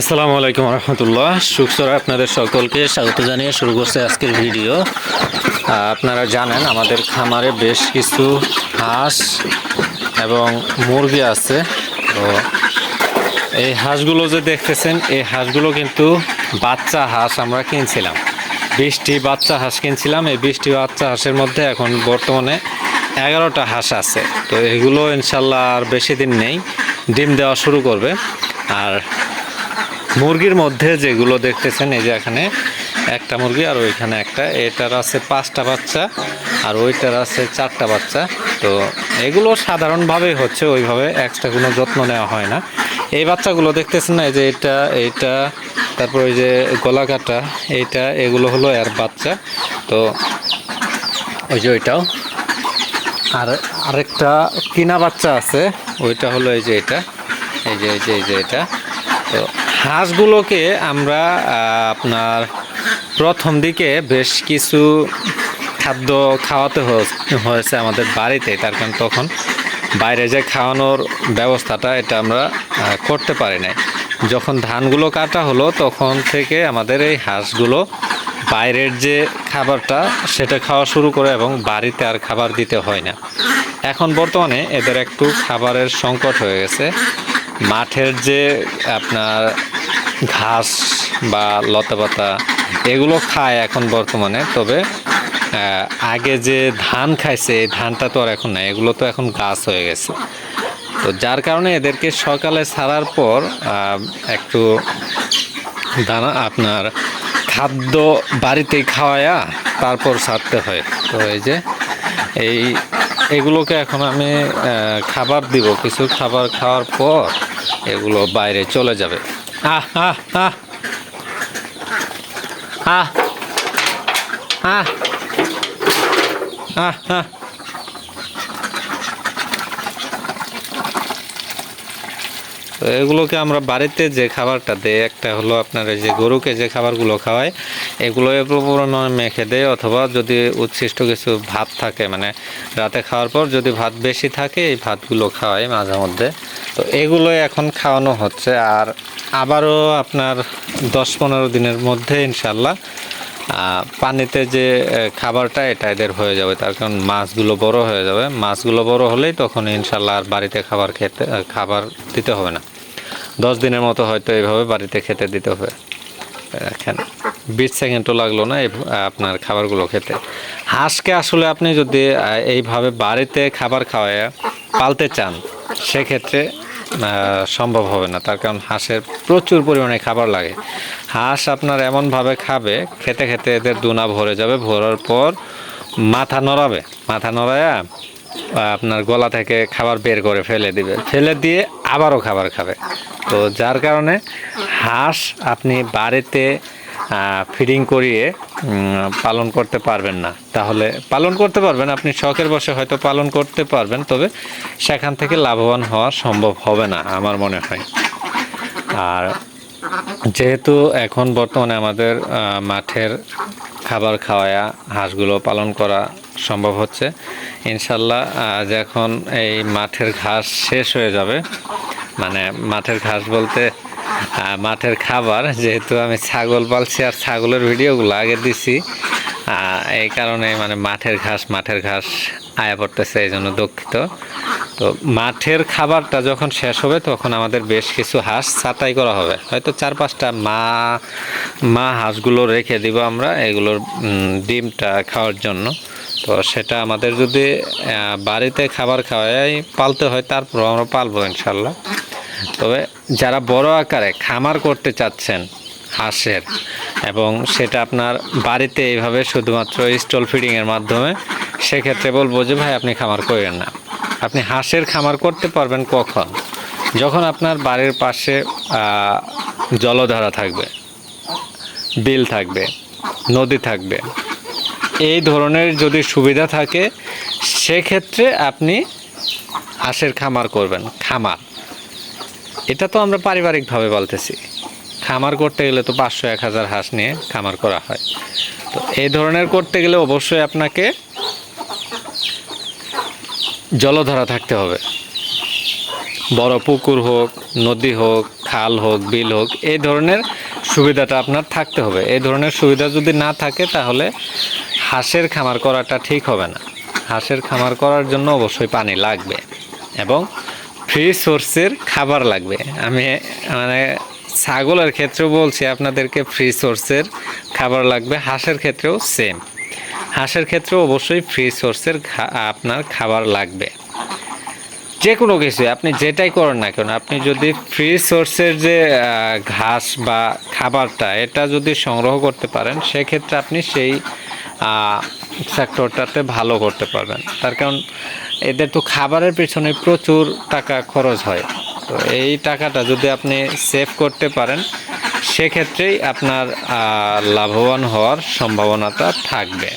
আসসালামু আলাইকুম রহমতুল্লাহ। সুখসরা আপনাদের সকলকে স্বাগত জানিয়ে শুরু করছে আজকের ভিডিও। আপনারা জানেন আমাদের খামারে বেশ কিছু হাঁস এবং মুরগি আছে। তো এই হাঁসগুলো যে দেখতেছেন, এই হাঁসগুলো কিন্তু বাচ্চা হাঁস আমরা কিনছিলাম। বিশটি বাচ্চা হাঁস কিনছিলাম। এই বিশটি বাচ্চা হাঁসের মধ্যে এখন বর্তমানে এগারোটা হাঁস আছে। তো এগুলো ইনশাল্লাহ আর বেশি দিন নেই। ডিম দেওয়া শুরু করবে। আর মুরগির মধ্যে যেগুলো দেখতেছেন, এই যে এখানে একটা মুরগি আর ওইখানে একটা। এটার আছে পাঁচটা বাচ্চা আর ওইটার আছে চারটা বাচ্চা। তো এগুলো সাধারণভাবে হচ্ছে ওইভাবে এক্সট্রা কোনো যত্ন নেওয়া হয় না। এই বাচ্চাগুলো দেখতেছেন না, এই যে এটা এইটা তারপর ওই যে গলা কাটা এইটা এগুলো হলো এর বাচ্চা। তো ওই যে ওইটাও। আর আরেকটা কিনা বাচ্চা আছে, ওইটা হলো এই যে এটা। এই যে এই যে এই যে এটা। তো হাঁসগুলোকে আমরা আপনার প্রথম দিকে বেশ কিছু খাদ্য খাওয়াতে হয়ে- হয়েছে আমাদের বাড়িতে। তার কারণ তখন বাইরে যে খাওয়ানোর ব্যবস্থাটা, এটা আমরা করতে পারি নাই। যখন ধানগুলো কাটা হলো, তখন থেকে আমাদের এই হাঁসগুলো বাইরের যে খাবারটা, সেটা খাওয়া শুরু করে এবং বাড়িতে আর খাবার দিতে হয় না। এখন বর্তমানে এদের একটু খাবারের সংকট হয়ে গেছে। মাঠের যে আপনার ঘাস বা লতাপাতা এগুলো খায় এখন বর্তমানে, তবে আগে যে ধান খাইছে, এই ধানটা তো আর এখন নাই, এগুলো তো এখন গাছ হয়ে গেছে। তো যার কারণে এদেরকে সকালে ছাড়ার পর একটু দানা, আপনার খাদ্য বাড়িতেই খাওয়ায়া তারপর ছাড়তে হয়। তো এই যে, এই, এগুলোকে এখন আমি খাবার দিব। কিছু খাবার খাওয়ার পর এগুলো বাইরে চলে যাবে। আহ আহ আহ আহ আহ আহ আহ তো এগুলোকে আমরা বাড়িতে যে খাবারটা দেই, একটা হলো আপনার এই যে গরুকে যে খাবারগুলো খাওয়াই এগুলো পুরোনো মেখে দেয় অথবা যদি উচ্ছিষ্ট কিছু ভাত থাকে মানে রাতে খাওয়ার পর যদি ভাত বেশি থাকে, এই ভাতগুলো খাওয়াই মাঝে মধ্যে। তো এগুলোই এখন খাওয়ানো হচ্ছে, আর আবারও আপনার দশ পনেরো দিনের মধ্যে ইনশাল্লাহ পানিতে যে খাবারটা এটা এদের হয়ে যাবে, তার কারণ মাছগুলো বড় হয়ে যাবে। মাছগুলো বড় হলেই তখন ইনশাল্লাহ আর বাড়িতে খাবার খেতে খাবার দিতে হবে না। দশ দিনের মতো হয়তো এইভাবে বাড়িতে খেতে দিতে হবে। দেখেন বিশ সেকেন্ডও লাগল না আপনার খাবারগুলো খেতে। হাঁসকে আসলে আপনি যদি এইভাবে বাড়িতে খাবার খাওয়ায় পালতে চান, সেক্ষেত্রে সম্ভব হবে না, তার কারণ হাঁসের প্রচুর পরিমাণে খাবার লাগে। হাঁস আপনার এমনভাবে খাবে, খেতে খেতে এদের দুনা ভরে যাবে, ভরার পর মাথা নড়াবে। মাথা নড়াইয়া আপনার গলা থেকে খাবার বের করে ফেলে দিবে। ফেলে দিয়ে আবারও খাবার খাবে। তো যার কারণে হাঁস আপনি বাড়িতে ফিডিং করিয়ে পালন করতে পারবেন না। তাহলে পালন করতে পারবেন, আপনি শখের বসে হয়তো পালন করতে পারবেন, তবে সেখান থেকে লাভবান হওয়া সম্ভব হবে না, আমার মনে হয়। আর যেহেতু এখন বর্তমানে আমাদের মাঠের খাবার খাওয়ায়া, হাঁসগুলো পালন করা সম্ভব হচ্ছে, ইনশাল্লাহ এখন এই মাঠের ঘাস শেষ হয়ে যাবে মানে মাঠের ঘাস বলতে মাঠের খাবার, যেহেতু আমি ছাগল পালছি আর ছাগলের ভিডিওগুলো আগে দিছি এই কারণে মানে মাঠের ঘাস মাঠের ঘাস আয়া পড়তেছে, এই জন্য দুঃখিত। তো মাঠের খাবারটা যখন শেষ হবে, তখন আমাদের বেশ কিছু হাঁস ছাঁটাই করা হবে। হয়তো চার পাঁচটা মা মা হাঁসগুলো রেখে দিব আমরা, এগুলোর ডিমটা খাওয়ার জন্য। তো সেটা আমাদের যদি বাড়িতে খাবার খাওয়াই, পালতে হয় তারপর আমরা পালবো ইনশাল্লাহ। তবে যারা বড় আকারে খামার করতে চাচ্ছেন হাঁসের, এবং সেটা আপনার বাড়িতে এইভাবে শুধুমাত্র স্টল ফিডিংয়ের মাধ্যমে, সেক্ষেত্রে বলব যে ভাই আপনি খামার করেন না। আপনি হাঁসের খামার করতে পারবেন কখন? যখন আপনার বাড়ির পাশে জলধারা থাকবে, বিল থাকবে, নদী থাকবে, এই ধরনের যদি সুবিধা থাকে, সেক্ষেত্রে আপনি হাঁসের খামার করবেন, খামার। এটা তো আমরা পারিবারিকভাবে বলতেছি। খামার করতে গেলে তো পাঁচশো, এক হাজার হাঁস নিয়ে খামার করা হয়। তো এই ধরনের করতে গেলে অবশ্যই আপনাকে জলধারা থাকতে হবে। বড় পুকুর হোক, নদী হোক, খাল হোক, বিল হোক, এই ধরনের সুবিধাটা আপনার থাকতে হবে। এই ধরনের সুবিধা যদি না থাকে তাহলে হাঁসের খামার করাটা ঠিক হবে না। হাঁসের খামার করার জন্য অবশ্যই পানি লাগবে এবং ফ্রি সোর্সের খাবার লাগবে। আমি মানে ছাগলের ক্ষেত্রেও বলছি, আপনাদেরকে ফ্রি সোর্সের খাবার লাগবে। হাঁসের ক্ষেত্রেও সেম হাঁসের ক্ষেত্রেও অবশ্যই ফ্রি সোর্সের আপনার খাবার লাগবে। যে কোনো কিছু আপনি যেটাই করেন না কেন, আপনি যদি ফ্রি সোর্সের যে ঘাস বা খাবারটা, এটা যদি সংগ্রহ করতে পারেন, সেক্ষেত্রে আপনি সেই সেক্টরটাতে ভালো করতে পারবেন। তার কারণ এদের তো খাবারের পেছনে প্রচুর টাকা খরচ হয়। তো এই টাকাটা যদি আপনি সেভ করতে পারেন, সেক্ষেত্রেই আপনার লাভবান হওয়ার সম্ভাবনাটা থাকবে।